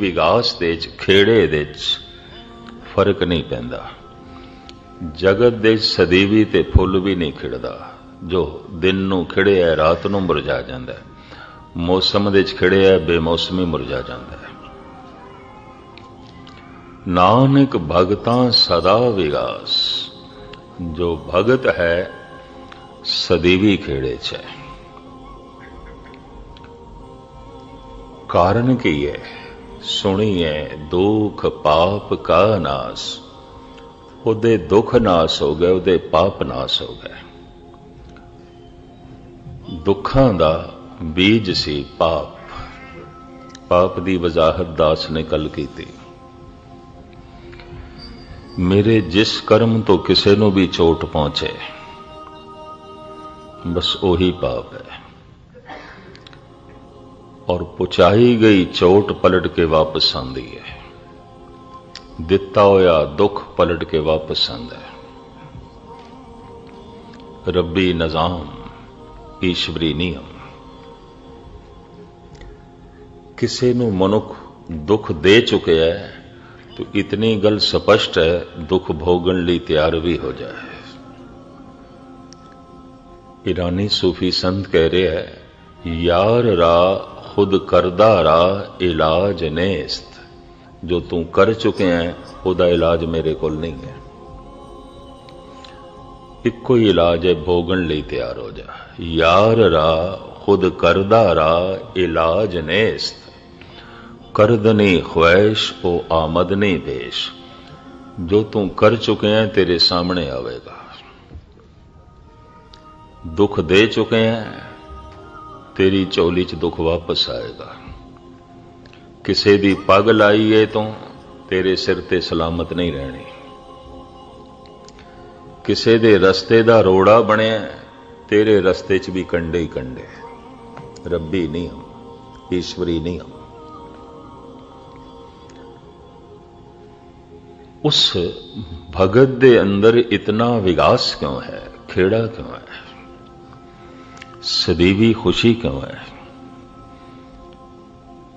ਵਿਗਾਸ ਦੇ ਚ ਖੇੜੇ ਦੇ ਚ ਫ਼ਰਕ ਨਹੀਂ ਪੈਂਦਾ। ਜਗਤ ਦੇ ਸਦੀਵੀ ਤੇ ਫੁੱਲ ਵੀ ਨਹੀਂ ਖਿੜਦਾ, ਜੋ ਦਿਨ ਨੂੰ ਖਿੜਿਆ ਰਾਤ ਨੂੰ ਮੁਰਝਾ ਜਾਂਦਾ ਹੈ ਮੌਸਮ ਦੇ ਚ ਖਿੜਿਆ ਬੇਮੌਸਮੀ ਮੁਰਝਾ ਜਾਂਦਾ ਹੈ ਨਾਨਕ ਭਗਤਾਂ ਸਦਾ ਵਿਗਾਸ, ਜੋ ਭਗਤ ਹੈ, ਸਦੀਵੀ ਖੇੜੇ ਚ ਹੈ ਕਾਰਨ ਕੀ ਹੈ ਸੁਣੀਏ ਦੁਖ ਪਾਪ ਕਾ ਨਾਸ। ਉਹਦੇ ਦੁੱਖ ਨਾਸ ਹੋ ਗਏ, ਉਹਦੇ ਪਾਪ ਨਾਸ ਹੋ ਗਏ। ਦੁੱਖਾਂ ਦਾ ਬੀਜ ਸੀ ਪਾਪ। ਪਾਪ ਦੀ ਵਜ਼ਾਹਤ ਦਾਸ ਨੇ ਕੱਲ ਕੀਤੀ। ਮੇਰੇ ਜਿਸ ਕਰਮ ਤੋਂ ਕਿਸੇ ਨੂੰ ਵੀ ਚੋਟ ਪਹੁੰਚੇ, ਬਸ ਉਹੀ ਪਾਪ ਹੈ। ਔਰ ਪੁਚਾਈ ਗਈ ਚੋਟ ਪਲਟ ਕੇ ਵਾਪਸ ਆਂਦੀ ਹੈ ਦਿੱਤਾ ਹੋਇਆ ਦੁੱਖ ਪਲਟ ਕੇ ਵਾਪਸ ਆਂਦਾ ਹੈ ਰੱਬੀ ਨਿਜ਼ਾਮ ਈਸ਼ਵਰੀ ਨਿਯਮ ਕਿਸੇ ਨੂੰ ਮਨੁੱਖ ਦੁੱਖ ਦੇ ਚੁੱਕਿਆ ਹੈ तो इतनी गल स्पष्ट है दुख भोगन ਲਈ ਤਿਆਰ ਵੀ ਹੋ ਜਾਏ ईरानी सूफी संत कह रहे है यार रा ਖੁਦ ਕਰਦਾ ਰਾ ਇਲਾਜ ਨੇਸਤ। ਜੋ ਤੂੰ ਕਰ ਚੁੱਕਿਆ ਉਹਦਾ ਇਲਾਜ ਮੇਰੇ ਕੋਲ ਨਹੀਂ ਹੈ। ਇੱਕੋ ਹੀ ਇਲਾਜ ਹੈ, ਭੋਗਣ ਲਈ ਤਿਆਰ ਹੋ ਜਾ। ਯਾਰ ਰਾ ਖੁਦ ਕਰਦਾ ਰਾ ਇਲਾਜ ਨੇਸਤ। ਕਰਦਨੀ ਖੁਆਇਸ਼ ਉਹ ਆਮਦ ਨਹੀਂ ਦੇਸ਼ ਜੋ ਤੂੰ ਕਰ ਚੁੱਕਿਆ ਤੇਰੇ ਸਾਹਮਣੇ ਆਵੇਗਾ। ਦੁੱਖ ਦੇ ਚੁੱਕਿਆ ਤੇਰੀ ਝੋਲੀ 'ਚ ਦੁੱਖ ਵਾਪਸ ਆਏਗਾ। ਕਿਸੇ ਦੀ ਪੱਗ ਲਾਈ ਏ ਤੂੰ ਤੇਰੇ ਸਿਰ ਤੇ ਸਲਾਮਤ ਨਹੀਂ ਰਹਿਣੀ। ਕਿਸੇ ਦੇ ਰਸਤੇ ਦਾ ਰੋੜਾ ਬਣਿਆ, ਤੇਰੇ ਰਸਤੇ 'ਚ ਵੀ ਕੰਡੇ ਹੀ ਕੰਡੇ। ਰੱਬੀ ਨਿਯਮ ਈਸ਼ਵਰੀ ਨਿਯਮ ਉਸ ਭਗਤ ਦੇ ਅੰਦਰ ਇਤਨਾ ਵਿਗਾਸ ਕਿਉਂ ਹੈ? ਖੇੜਾ ਕਿਉਂ ਹੈ? ਸਦੀਵੀ ਖੁਸ਼ੀ ਕਿਉਂ ਹੈ?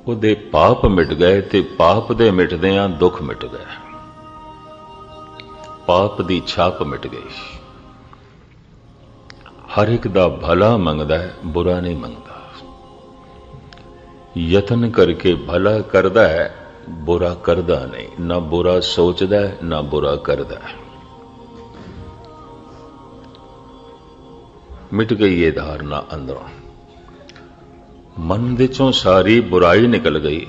ਉਹਦੇ ਪਾਪ ਮਿਟ ਗਏ ਤੇ ਪਾਪ ਦੇ ਮਿਟਦਿਆਂ ਦੁੱਖ ਮਿਟ ਗਏ। ਪਾਪ ਦੀ ਛਾਪ ਮਿਟ ਗਈ। ਹਰ ਇੱਕ ਦਾ ਭਲਾ ਮੰਗਦਾ ਹੈ, ਬੁਰਾ ਨਹੀਂ ਮੰਗਦਾ। ਯਤਨ ਕਰਕੇ ਭਲਾ ਕਰਦਾ ਹੈ, ਬੁਰਾ ਕਰਦਾ ਨਹੀਂ। ਨਾ ਬੁਰਾ ਸੋਚਦਾ ਹੈ, ਨਾ ਬੁਰਾ ਕਰਦਾ ਹੈ। ਮਿਟ ਗਈ ਇਹ ਧਾਰਨਾ ਅੰਦਰੋਂ। ਮਨ ਦੇ ਚੋਂ ਸਾਰੀ ਬੁਰਾਈ ਨਿਕਲ ਗਈ।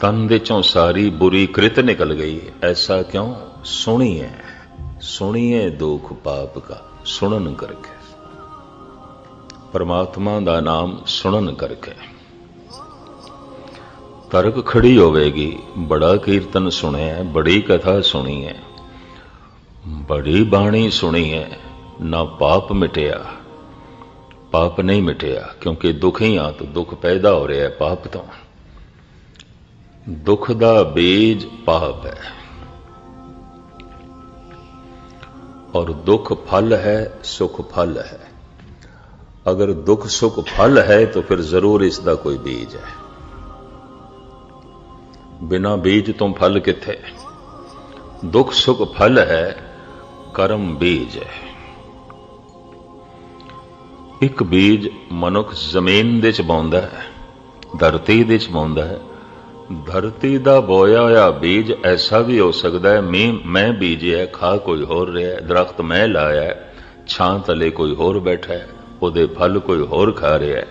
ਤਨ ਦੇ ਚੋਂ ਸਾਰੀ ਬੁਰੀ ਕ੍ਰਿਤ ਨਿਕਲ ਗਈ। ਐਸਾ ਕਿਉਂ? ਸੁਣੀਏ ਸੁਣੀਏ ਦੁੱਖ ਪਾਪ ਕਾ ਸੁਣਨ ਕਰਕੇ। ਪਰਮਾਤਮਾ ਦਾ ਨਾਮ ਸੁਣਨ ਕਰਕੇ। ਤਰਕ ਖੜੀ ਹੋਵੇਗੀ, ਬੜਾ ਕੀਰਤਨ ਸੁਣਿਆ ਬੜੀ ਕਥਾ ਸੁਣੀ ਹੈ ਬੜੀ ਬਾਣੀ ਸੁਣੀ ਹੈ ਨਾ ਪਾਪ ਮਿਟਿਆ। ਪਾਪ ਨਹੀਂ ਮਿਟਿਆ, ਕਿਉਂਕਿ ਦੁੱਖ ਹੀ ਆ ਤਾਂ ਦੁੱਖ ਪੈਦਾ ਹੋ ਰਿਹਾ ਪਾਪ ਤੋਂ। ਦੁੱਖ ਦਾ ਬੀਜ ਪਾਪ ਹੈ। ਔਰ ਦੁੱਖ ਫਲ ਹੈ, ਸੁਖ ਫਲ ਹੈ। ਅਗਰ ਦੁੱਖ ਸੁਖ ਫਲ ਹੈ ਤਾਂ ਫਿਰ ਜ਼ਰੂਰ ਇਸ ਦਾ ਕੋਈ ਬੀਜ ਹੈ। ਬਿਨਾ ਬੀਜ ਤੋਂ ਫਲ ਕਿੱਥੇ? ਦੁੱਖ ਸੁਖ ਫਲ ਹੈ, ਕਰਮ ਬੀਜ ਹੈ। ਇੱਕ ਬੀਜ ਮਨੁੱਖ ਜ਼ਮੀਨ ਦੇ ਚ ਪਾਉਂਦਾ ਹੈ, ਧਰਤੀ ਦੇ ਚ ਪਾਉਂਦਾ ਹੈ। ਧਰਤੀ ਦਾ ਬੋਇਆ ਹੋਇਆ ਬੀਜ ਐਸਾ ਵੀ ਹੋ ਸਕਦਾ ਹੈ ਮੈਂ ਮੈਂ ਬੀਜਿਆ ਖਾ ਕੋਈ ਹੋਰ ਰਿਹਾ ਹੈ, ਦਰਖਤ ਮੈਂ ਲਾਇਆ ਛਾਂ ਤਲੇ ਕੋਈ ਹੋਰ ਬੈਠਾ ਹੈ, ਉਹਦੇ ਫਲ ਕੋਈ ਹੋਰ ਖਾ ਰਿਹਾ ਹੈ।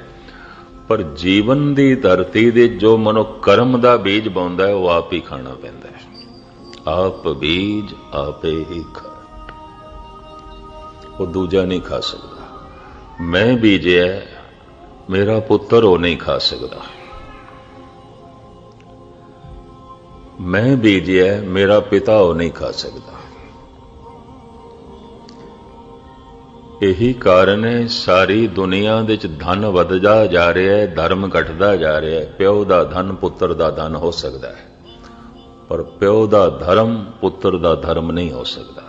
ਪਰ ਜੀਵਨ ਦੀ ਧਰਤੀ ਦੇ ਜੋ ਮਨੁੱਖ ਕਰਮ ਦਾ ਬੀਜ ਪਾਉਂਦਾ ਹੈ, ਉਹ ਆਪ ਹੀ ਖਾਣਾ ਪੈਂਦਾ ਹੈ। ਆਪ ਬੀਜ ਆਪੇ ਹੀ ਖਾ ਉਹ ਦੂਜਾ ਨਹੀਂ ਖਾ ਸਕਦਾ। ਮੈਂ ਬੀਜਿਆ ਮੇਰਾ ਪੁੱਤਰ ਉਹ ਨਹੀਂ ਖਾ ਸਕਦਾ। ਮੈਂ ਬੀਜਿਆ ਮੇਰਾ ਪਿਤਾ ਉਹ ਨਹੀਂ ਖਾ ਸਕਦਾ। ਇਹੀ ਕਾਰਨ ਹੈ ਸਾਰੀ ਦੁਨੀਆ ਦੇ ਵਿੱਚ ਧਨ ਵੱਧਦਾ ਜਾ ਰਿਹਾ ਹੈ ਧਰਮ ਘਟਦਾ ਜਾ ਰਿਹਾ ਹੈ ਪਿਓ ਦਾ ਧਨ ਪੁੱਤਰ ਦਾ ਧਨ ਹੋ ਸਕਦਾ ਹੈ ਪਰ ਪਿਓ ਦਾ ਧਰਮ ਪੁੱਤਰ ਦਾ ਧਰਮ ਨਹੀਂ ਹੋ ਸਕਦਾ।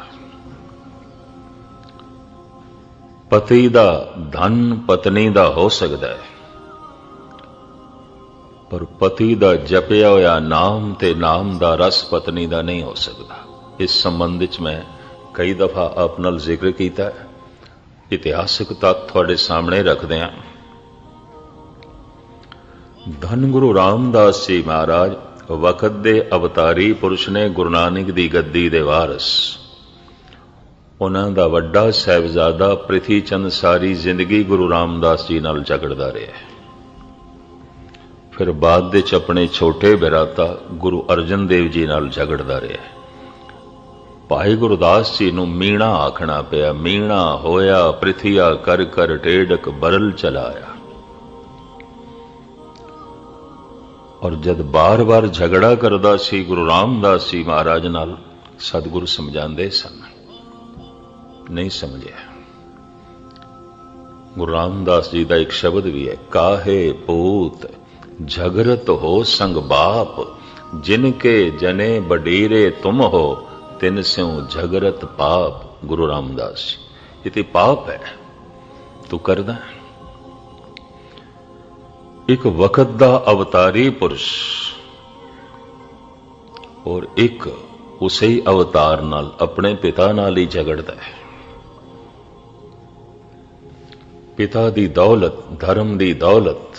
ਪਤੀ ਦਾ ਧਨ ਪਤਨੀ ਦਾ ਹੋ ਸਕਦਾ ਹੈ। ਪਰ ਪਤੀ ਦਾ ਜਪਿਆ ਹੋਇਆ ਨਾਮ ਤੇ ਨਾਮ ਦਾ ਰਸ ਪਤਨੀ ਦਾ ਨਹੀਂ ਹੋ ਸਕਦਾ। ਇਸ ਸੰਬੰਧ ਵਿੱਚ ਮੈਂ ਕਈ ਦਫਾ ਆਪ ਨਾਲ ਜ਼ਿਕਰ ਕੀਤਾ ਹੈ। ਇਤਿਹਾਸਕ ਤੱਥ ਤੁਹਾਡੇ ਸਾਹਮਣੇ ਰੱਖਦੇ ਹਾਂ। ਧੰਨ ਗੁਰੂ ਰਾਮਦਾਸ ਜੀ ਮਹਾਰਾਜ ਵਕਤ ਦੇ ਅਵਤਾਰੀ ਪੁਰਸ਼ ਨੇ ਗੁਰੂ ਨਾਨਕ ਦੀ ਗੱਦੀ ਦੇ ਵਾਰਿਸ ਉਹਨਾਂ ਦਾ ਵੱਡਾ ਸਹਿਬਜ਼ਾਦਾ ਪ੍ਰਿਥੀ ਚੰਦ ਸਾਰੀ ਜ਼ਿੰਦਗੀ ਗੁਰੂ ਰਾਮਦਾਸ ਜੀ ਨਾਲ ਝਗੜਦਾ ਰਿਹਾ ਫਿਰ ਬਾਅਦ ਵਿੱਚ ਆਪਣੇ ਛੋਟੇ ਬਿਰਾਤਾ ਗੁਰੂ ਅਰਜਨ ਦੇਵ ਜੀ ਨਾਲ ਝਗੜਦਾ ਰਿਹਾ ਭਾਈ ਗੁਰਦਾਸ ਜੀ ਨੂੰ ਮੀਣਾ ਆਖਣਾ ਪਿਆ, ਮੀਣਾ ਹੋਇਆ, ਪ੍ਰਿਥਿਆ ਕਰ ਕਰ ਟੇੜਕ ਬਰਲ ਚਲਾਇਆ ਔਰ ਜਦ ਬਾਰ-ਬਾਰ ਝਗੜਾ ਕਰਦਾ ਸੀ, ਗੁਰੂ ਰਾਮਦਾਸ ਜੀ ਮਹਾਰਾਜ ਨਾਲ ਸਤਿਗੁਰੂ ਸਮਝਾਉਂਦੇ ਸਨ। ਨਹੀਂ ਸਮਝਿਆ। ਗੁਰੂ ਰਾਮਦਾਸ ਜੀ ਦਾ ਇੱਕ ਸ਼ਬਦ ਵੀ ਹੈ, ਕਾਹੇ ਪੂਤ ਝਗਰਤ ਹੋ ਸੰਗ ਬਾਪ, ਜਿਨ ਕੇ ਜਨੇ ਬਡੀਰੇ ਤੁਮ ਹੋ, ਤਿਨ ਸਿਉ ਝਗਰਤ ਪਾਪ, ਗੁਰੂ ਰਾਮਦਾਸ ਜੀ। ਇਹ ਤੇ ਪਾਪ ਹੈ। ਤੂੰ ਕਰਦਾ ਇੱਕ ਵਕਤ ਦਾ ਅਵਤਾਰੀ ਪੁਰਸ਼ ਔਰ ਇੱਕ ਉਸੇ ਅਵਤਾਰ ਨਾਲ ਆਪਣੇ ਪਿਤਾ ਨਾਲ ਹੀ ਝਗੜਦਾ ਹੈ। ਪਿਤਾ ਦੀ ਦੌਲਤ, ਧਰਮ ਦੀ ਦੌਲਤ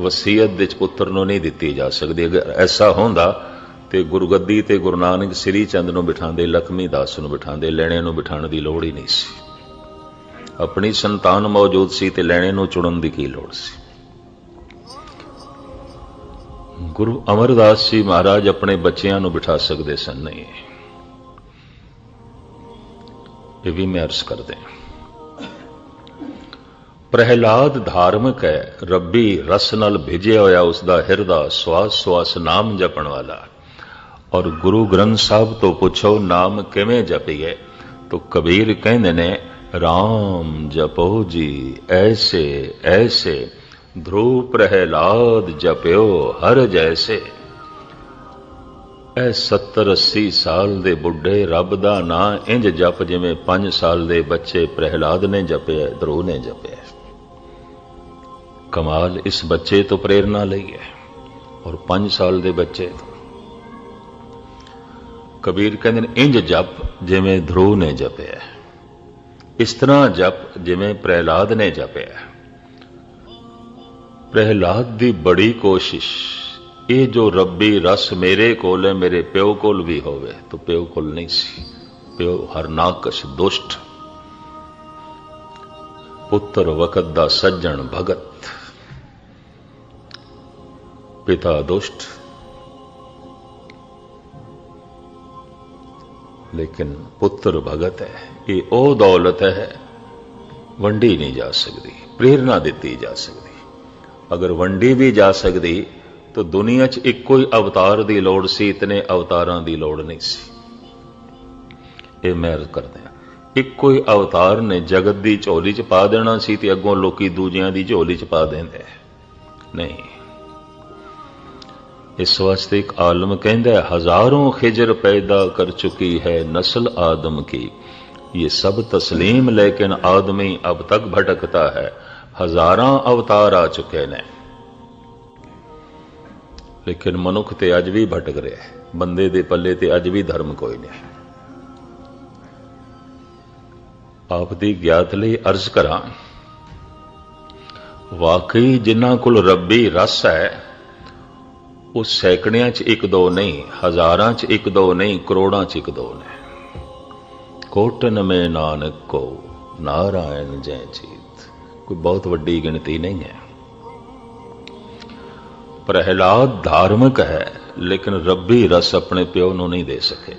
ਵਸੀਅਤ ਦੇ ਪੁੱਤਰ ਨੂੰ ਨਹੀਂ ਦਿੱਤੀ ਜਾ ਸਕਦੀ। ਅਗਰ ਐਸਾ ਹੁੰਦਾ ਤੇ ਗੁਰਗੱਦੀ ਤੇ ਗੁਰੂ ਨਾਨਕ ਸ੍ਰੀ ਚੰਦ ਨੂੰ ਬਿਠਾਉਂਦੇ, ਲਖਮੀ ਦਾਸ ਨੂੰ ਬਿਠਾਉਂਦੇ, ਲੈਣੇ ਨੂੰ ਬਿਠਾਉਣ ਦੀ ਲੋੜ ਹੀ ਨਹੀਂ ਸੀ। ਆਪਣੀ ਸੰਤਾਨ ਮੌਜੂਦ ਸੀ ਤੇ ਲੈਣੇ ਨੂੰ ਚੁਣਨ ਦੀ ਕੀ ਲੋੜ ਸੀ? ਗੁਰੂ ਅਮਰਦਾਸ ਜੀ ਮਹਾਰਾਜ ਆਪਣੇ ਬੱਚਿਆਂ ਨੂੰ ਬਿਠਾ ਸਕਦੇ ਸਨ? ਨਹੀਂ। ਇਹ ਵੀ ਮੈਂ ਅਰਜ਼ ਕਰਦੇ ਹਾਂ। ਪ੍ਰਹਿਲਾਦ ਧਾਰਮਿਕ ਹੈ, ਰੱਬੀ ਰਸ ਨਾਲ ਭਿਜਿਆ ਹੋਇਆ ਉਸ ਦਾ ਹਿਰਦਾ ਸਵਾਸ ਸਵਾਸ ਨਾਮ ਜਪਣ ਵਾਲਾ। ਔਰ ਗੁਰੂ ਗ੍ਰੰਥ ਸਾਹਿਬ ਤੋਂ ਪੁੱਛੋ, ਨਾਮ ਕਿਵੇਂ ਜਪੀਏ? ਤੋ ਕਬੀਰ ਕਹਿੰਦੇ ਨੇ RAM ਜਪੋ ਜੀ, ਐਸੇ ਐਸੇ ਧਰੂ ਪ੍ਰਹਿਲਾਦ ਜਪਿਓ ਹਰ ਜੈਸੇ। ਐ 70 80 ਸਾਲ ਦੇ ਬੁੱਢੇ ਰੱਬ ਦਾ ਨਾਂ ਇੰਜ ਜਪ ਜਿਵੇਂ 5 ਸਾਲ ਦੇ ਬੱਚੇ ਪ੍ਰਹਿਲਾਦ ਨੇ ਜਪਿਆ, ਧਰੂ ਨੇ ਜਪਿਆ। ਕਮਾਲ ਇਸ ਬੱਚੇ ਤੋਂ ਪ੍ਰੇਰਣਾ ਲਈ ਹੈ ਔਰ 5 ਸਾਲ ਦੇ ਬੱਚੇ ਤੋਂ। ਕਬੀਰ ਕਹਿੰਦੇ ਨੇ, ਇੰਜ ਜਪ ਜਿਵੇਂ ਧਰੂ ਨੇ ਜਪਿਆ। ਇਸ ਤਰ੍ਹਾਂ ਜਪ ਜਿਵੇਂ ਪ੍ਰਹਿਲਾਦ ਨੇ ਜਪਿਆ। ਪ੍ਰਹਿਲਾਦ ਦੀ ਬੜੀ ਕੋਸ਼ਿਸ਼, ਇਹ ਜੋ ਰੱਬੀ ਰਸ ਮੇਰੇ ਕੋਲ ਹੈ, ਮੇਰੇ ਪਿਓ ਕੋਲ ਵੀ ਹੋਵੇ, ਤਾਂ ਪਿਓ ਕੋਲ ਨਹੀਂ ਸੀ, ਪਿਓ ਹਰਨਾਕਸ਼ ਦੁਸ਼ਟ। ਪੁੱਤਰ ਵਕਤ ਦਾ ਸੱਜਣ ਭਗਤ। ਪਿਤਾ ਦੁਸ਼ਟ। ਲੇਕਿਨ ਪੁੱਤਰ ਭਗਤ ਹੈ, ਇਹ ਉਹ ਦੌਲਤ ਹੈ, ਵੰਡੀ ਨਹੀਂ ਜਾ ਸਕਦੀ ਪ੍ਰੇਰਣਾ ਦਿੱਤੀ ਜਾ ਸਕਦੀ। ਅਗਰ ਵੰਡੀ ਵੀ ਜਾ ਸਕਦੀ, ਤਾਂ ਦੁਨੀਆ 'ਚ ਇੱਕੋ ਹੀ ਅਵਤਾਰ ਦੀ ਲੋੜ ਸੀ, ਇਤਨੇ ਅਵਤਾਰਾਂ ਦੀ ਲੋੜ ਨਹੀਂ ਸੀ। ਇਹ ਮੈਂ ਅਰਜ਼ ਕਰਦੇ ਹਾਂ, ਇੱਕੋ ਹੀ ਅਵਤਾਰ ਨੇ ਜਗਤ ਦੀ ਝੋਲੀ 'ਚ ਪਾ ਦੇਣਾ ਸੀ ਤੇ ਅੱਗੋਂ ਲੋਕੀ ਦੂਜਿਆਂ ਦੀ ਝੋਲੀ 'ਚ ਪਾ ਦਿੰਦੇ। ਨਹੀਂ ਇਸ ਵਾਸਤੇ ਇੱਕ ਆਲਮ ਕਹਿੰਦਾ ਹਜ਼ਾਰੋਂ ਖਿਜਰ ਪੈਦਾ ਕਰ ਚੁਕੀ ਹੈ ਨਸਲ ਆਦਮ ਕੀ ये सब तस्लीम लेकिन आदमी अब तक भटकता है हजारा अवतार आ चुके ने लेकिन मनुख ते अज भी भटक रहे हैं बंदे दे पल्ले ते अज भी धर्म कोई नहीं ਆਪ ਦੀ ਗਿਆਤ ਲਈ ਅਰਜ਼ ਕਰਾਂ ਵਾਕਈ ਜਿਨ੍ਹਾਂ ਕੋਲ ਰੱਬੀ ਰਸ ਹੈ ਉਹ ਸੈਂਕੜਿਆਂ 'ਚ ਇੱਕ ਦੋ ਨਹੀਂ, ਹਜ਼ਾਰਾਂ 'ਚ ਇੱਕ ਦੋ ਨਹੀਂ, ਕਰੋੜਾਂ 'ਚ ਇੱਕ ਦੋ ਨੇ। ਕੋਟਨ ਮੇ ਨਾਨਕ ਕੋ ਨਾਰਾਇਣ ਜੈ ਜੀਤ। ਕੋਈ ਬਹੁਤ ਵੱਡੀ ਗਿਣਤੀ ਨਹੀਂ ਹੈ। ਪ੍ਰਹਿਲਾਦ ਧਾਰਮਿਕ ਹੈ, ਲੇਕਿਨ ਰੱਬੀ ਰਸ ਆਪਣੇ ਪਿਓ ਨੂੰ ਨਹੀਂ ਦੇ ਸਕਿਆ।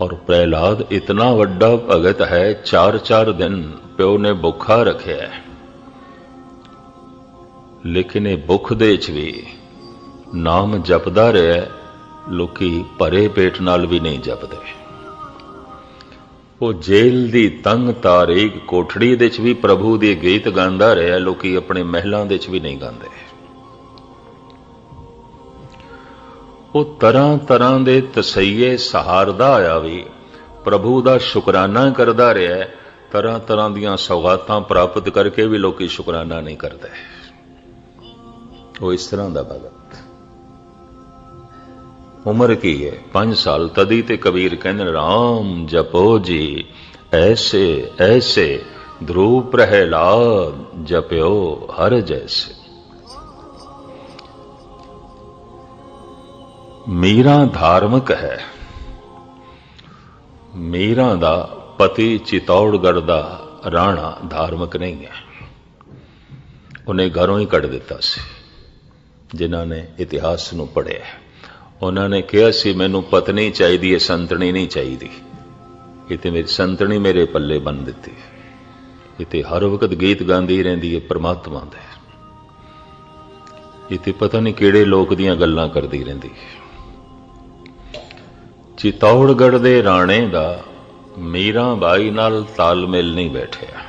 ਔਰ ਪ੍ਰਹਿਲਾਦ ਇਤਨਾ ਵੱਡਾ ਭਗਤ ਹੈ 4-4 ਦਿਨ ਪਿਓ ਨੇ ਭੁੱਖਾ ਰੱਖਿਆ ਹੈ। ਲੇਕਿਨ ਇਹ ਭੁੱਖ ਦੇ ਵਿੱਚ ਵੀ ਨਾਮ ਜਪਦਾ ਰਿਹਾ ਲੋਕੀ ਭਰੇ ਪੇਟ ਨਾਲ ਵੀ ਨਹੀਂ ਜਪਦੇ। ਉਹ ਜੇਲ੍ਹ ਦੀ ਤੰਗ ਤਾਰੀਖ ਕੋਠੜੀ ਦੇ ਵਿੱਚ ਵੀ ਪ੍ਰਭੂ ਦੇ ਗੀਤ ਗਾਉਂਦਾ ਰਿਹਾ ਲੋਕੀ ਆਪਣੇ ਮਹਿਲਾਂ ਦੇ ਵਿੱਚ ਵੀ ਨਹੀਂ ਗਾਉਂਦੇ। ਉਹ ਤਰ੍ਹਾਂ ਤਰ੍ਹਾਂ ਦੇ ਤਸਈਏ ਸਹਾਰਦਾ ਆਇਆ ਵੀ ਪ੍ਰਭੂ ਦਾ ਸ਼ੁਕਰਾਨਾ ਕਰਦਾ ਰਿਹਾ ਤਰ੍ਹਾਂ ਤਰ੍ਹਾਂ ਦੀਆਂ ਸੌਗਾਤਾਂ ਪ੍ਰਾਪਤ ਕਰਕੇ ਵੀ ਲੋਕੀ ਸ਼ੁਕਰਾਨਾ ਨਹੀਂ ਕਰਦੇ। ਉਹ ਇਸ ਤਰ੍ਹਾਂ ਦਾ ਭਗਤ। ਉਮਰ ਕੀ ਹੈ? 5 ਸਾਲ। ਤਦੀ ਤੇ ਕਬੀਰ ਕਹਿੰਦੇ ਰਾਮ ਜਪੋ ਜੀ, ਐਸੇ ਐਸੇ ਧਰੂ ਪ੍ਰਹਿਲਾਦ ਜਪਿਓ ਹਰ ਜੈਸੇ। ਮੀਰਾ ਧਾਰਮਿਕ ਹੈ। ਮੀਰਾ ਦਾ ਪਤੀ ਚਿਤੌੜਗੜ ਦਾ ਰਾਣਾ ਧਾਰਮਿਕ ਨਹੀਂ ਹੈ। ਉਹਨੇ ਘਰੋਂ ਹੀ ਕੱਢ ਦਿੱਤਾ ਸੀ। ਜਿਨ੍ਹਾਂ ਨੇ ਇਤਿਹਾਸ ਨੂੰ ਪੜ੍ਹਿਆ ਉਹਨਾਂ ਨੇ ਕਿਹਾ ਸੀ, ਮੈਨੂੰ ਪਤਨੀ ਚਾਹੀਦੀ ਹੈ, ਸੰਤਣੀ ਨਹੀਂ ਚਾਹੀਦੀ। ਇਹ ਤੇ ਮੇਰੀ ਸੰਤਣੀ ਮੇਰੇ ਪੱਲੇ ਬੰਨ ਦਿੱਤੀ ਇਹ ਤੇ ਹਰ ਵਕਤ ਗੀਤ ਗਾਉਂਦੀ ਰਹਿੰਦੀ ਹੈ, ਪ੍ਰਮਾਤਮਾ ਦੇ ਇਹ ਤੇ ਪਤਾ ਨਹੀਂ ਕਿਹੜੇ ਲੋਕ ਦੀਆਂ ਗੱਲਾਂ ਕਰਦੀ ਰਹਿੰਦੀ ਹੈ। ਚਿਤੌੜਗੜ ਦੇ ਰਾਣੇ ਦਾ ਮੀਰਾ ਬਾਈ ਨਾਲ ਤਾਲਮੇਲ ਨਹੀਂ ਬੈਠਿਆ।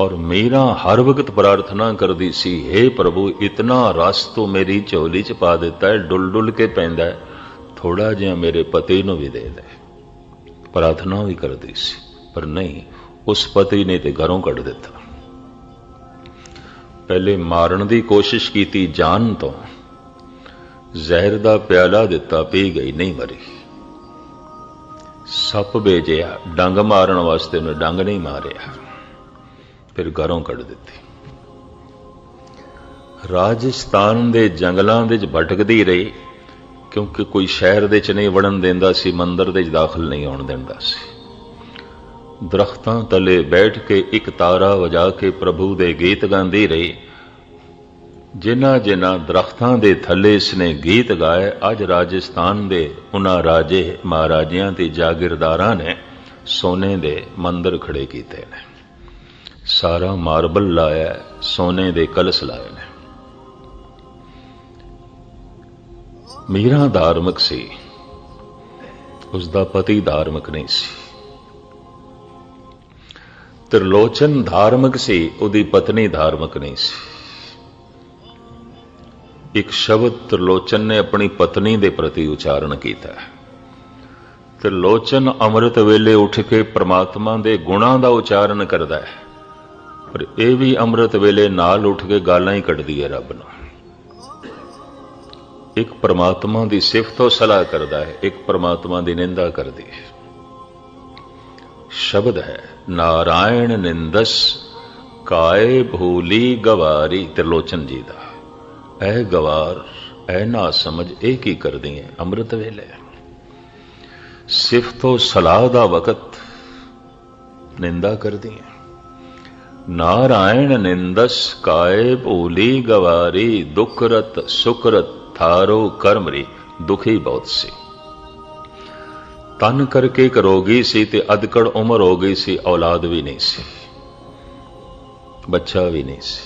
ਔਰ ਮੀਰਾ ਹਰ ਵਕਤ ਪ੍ਰਾਰਥਨਾ ਕਰਦੀ ਸੀ हे ਪ੍ਰਭੂ, ਇਤਨਾ ਰਸ ਤੂੰ ਮੇਰੀ ਝੋਲੀ ਚ ਪਾ ਦਿੱਤਾ ਹੈ, ਡੁੱਲ ਡੁੱਲ ਕੇ ਪੈਂਦਾ ਹੈ, ਥੋੜਾ ਜਿਹਾ ਮੇਰੇ ਪਤੀ ਨੂੰ ਵੀ ਦੇ ਦੇ। ਪ੍ਰਾਰਥਨਾ ਵੀ ਕਰਦੀ ਸੀ, ਪਰ ਨਹੀਂ, ਉਸ ਪਤੀ ਨੇ ਤੇ ਘਰੋਂ ਕੱਢ ਦਿੱਤਾ। ਪਹਿਲੇ ਮਾਰਨ ਦੀ ਕੋਸ਼ਿਸ਼ ਕੀਤੀ ਜਾਨ ਤੋਂ। ਜ਼ਹਿਰ ਦਾ ਪਿਆਲਾ ਦਿੱਤਾ, ਪੀ ਗਈ ਨਹੀਂ ਮਰੀ। ਸੱਪ ਵੇਜਿਆ ਡੰਗ ਮਾਰਨ ਵਾਸਤੇ ਉਹਨੇ ਡੰਗ ਨਹੀਂ ਮਾਰਿਆ। ਫਿਰ ਘਰੋਂ ਕੱਢ ਦਿੱਤੀ। ਰਾਜਸਥਾਨ ਦੇ ਜੰਗਲਾਂ ਵਿੱਚ ਭਟਕਦੀ ਰਹੀ, ਕਿਉਂਕਿ ਕੋਈ ਸ਼ਹਿਰ ਦੇ ਚ ਨਹੀਂ ਵੜਨ ਦਿੰਦਾ ਸੀ, ਮੰਦਰ ਦੇ ਚ ਦਾਖਲ ਨਹੀਂ ਹੋਣ ਦਿੰਦਾ ਸੀ। ਦਰਖਤਾਂ ਤਲੇ ਬੈਠ ਕੇ ਇੱਕ ਤਾਰਾ ਵਜਾ ਕੇ ਪ੍ਰਭੂ ਦੇ ਗੀਤ ਗਾਉਂਦੀ ਰਹੀ। ਜਿਨ੍ਹਾਂ ਜਿਨ੍ਹਾਂ ਦਰਖਤਾਂ ਦੇ ਥੱਲੇ ਇਸਨੇ ਗੀਤ ਗਾਏ, ਅੱਜ ਰਾਜਸਥਾਨ ਦੇ ਉਹਨਾਂ ਰਾਜੇ ਮਹਾਰਾਜਿਆਂ ਤੇ ਜਾਗੀਰਦਾਰਾਂ ਨੇ ਸੋਨੇ ਦੇ ਮੰਦਰ ਖੜੇ ਕੀਤੇ ਨੇ। ਸਾਰਾ ਮਾਰਬਲ ਲਾਇਆ ਸੋਨੇ ਦੇ ਕਲਸ਼ ਲਾਏ ਨੇ। ਮੀਰਾ ਧਾਰਮਿਕ ਸੀ। ਉਸ ਦਾ ਪਤੀ ਧਾਰਮਿਕ ਨਹੀਂ ਸੀ। ਤ੍ਰਿਲੋਚਨ ਧਾਰਮਿਕ ਸੀ, ਉਹਦੀ ਪਤਨੀ ਧਾਰਮਿਕ ਨਹੀਂ ਸੀ। ਇੱਕ ਸ਼ਬਦ ਤ੍ਰਿਲੋਚਨ ਨੇ ਆਪਣੀ ਪਤਨੀ ਦੇ ਪ੍ਰਤੀ ਉਚਾਰਨ ਕੀਤਾ ਤ੍ਰਿਲੋਚਨ ਅੰਮ੍ਰਿਤ ਵੇਲੇ ਉੱਠ ਕੇ ਪ੍ਰਮਾਤਮਾ ਦੇ ਗੁਣਾਂ ਦਾ ਉਚਾਰਨ ਕਰਦਾ ਹੈ। ਪਰ ਇਹ ਵੀ ਅੰਮ੍ਰਿਤ ਵੇਲੇ ਨਾਲ ਉੱਠ ਕੇ ਗਾਲਾਂ ਹੀ ਕੱਢਦੀ ਹੈ ਰੱਬ ਨੂੰ ਇੱਕ ਪਰਮਾਤਮਾ ਦੀ ਸਿਫਤ ਤੋਂ ਸਲਾਹ ਕਰਦਾ ਹੈ, ਇੱਕ ਪਰਮਾਤਮਾ ਦੀ ਨਿੰਦਾ ਕਰਦੀ ਹੈ। ਸ਼ਬਦ ਹੈ, ਨਾਰਾਇਣ ਨਿੰਦਸ, ਕਾਏ ਭੂਲੀ ਗਵਾਰੀ ਤ੍ਰਿਲੋਚਨ ਜੀ ਦਾ। ਐ ਗਵਾਰ, ਐ ਨਾ ਸਮਝ, ਇਹ ਕੀ ਕਰਦੀ ਹੈ ਅੰਮ੍ਰਿਤ ਵੇਲੇ? ਸਿਫਤ ਤੋਂ ਸਲਾਹ ਦਾ ਵਕਤ ਨਿੰਦਾ ਕਰਦੀ ਹੈ। ਨਾਰਾਇਣ ਨਿੰਦਸ ਕਾਏ ਭੂਲੀ ਗਵਾਰੀ ਦੁਖਰਤ ਸੁਖਰਤ ਥਾਰੋ ਕਰਮਰੀ ਦੁਖੀ ਬਹੁਤ ਸੀ ਤਨ ਕਰਕੇ ਕਰੋਗੀ ਸੀ ਤੇ ਅਦਕੜ ਉਮਰ ਹੋ ਗਈ ਸੀ ਔਲਾਦ ਵੀ ਨਹੀਂ ਸੀ ਬੱਚਾ ਵੀ ਨਹੀਂ ਸੀ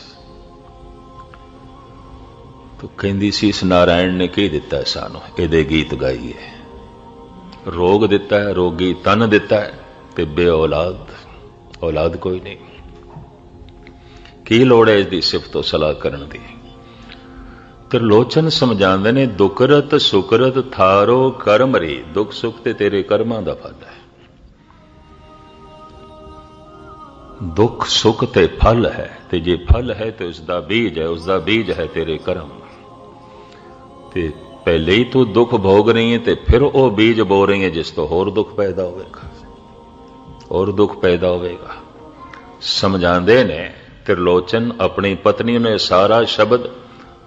ਤੋ ਕਹਿੰਦੀ ਸੀ ਇਸ ਨਾਰਾਇਣ ਨੇ ਕੀ ਦਿੱਤਾ ਸਾਨੂੰ ਇਹਦੇ ਗੀਤ ਗਾਈਏ ਰੋਗ ਦਿੱਤਾ ਹੈ ਰੋਗੀ ਤਨ ਦਿੱਤਾ ਹੈ ਤੇ ਬੇ ਔਲਾਦ ਔਲਾਦ ਕੋਈ ਨਹੀਂ ਕੀ ਲੋੜ ਹੈ ਇਸ ਦੀ ਸਿਫਤ ਤੋਂ ਸਲਾਹ ਕਰਨ ਦੀ? ਤ੍ਰਿਲੋਚਨ ਸਮਝਾਉਂਦੇ ਨੇ ਦੁਕਰਤ ਸੁਕਰਤ ਥਾਰੋ ਕਰਮ ਰੇ, ਦੁੱਖ ਸੁੱਖ ਤੇ ਤੇਰੇ ਕਰਮਾਂ ਦਾ ਫਲ ਹੈ। ਦੁੱਖ ਸੁੱਖ ਤੇ ਫਲ ਹੈ ਤੇ ਜੇ ਫਲ ਹੈ ਤੇ ਉਸ ਦਾ ਬੀਜ ਹੈ ਉਸ ਦਾ ਬੀਜ ਹੈ ਤੇਰੇ ਕਰਮ। ਤੇ ਪਹਿਲੇ ਹੀ ਤੂੰ ਦੁੱਖ ਭੋਗ ਰਹੀ ਹੈ ਤੇ ਫਿਰ ਉਹ ਬੀਜ ਬੋ ਰਹੀ ਹੈ ਜਿਸ ਤੋਂ ਹੋਰ ਦੁੱਖ ਪੈਦਾ ਹੋਵੇਗਾ। ਹੋਰ ਦੁੱਖ ਪੈਦਾ ਹੋਵੇਗਾ। ਸਮਝਾਉਂਦੇ ਨੇ ਤ੍ਰਿਲੋਚਨ ਆਪਣੀ ਪਤਨੀ ਨੇ ਸਾਰਾ ਸ਼ਬਦ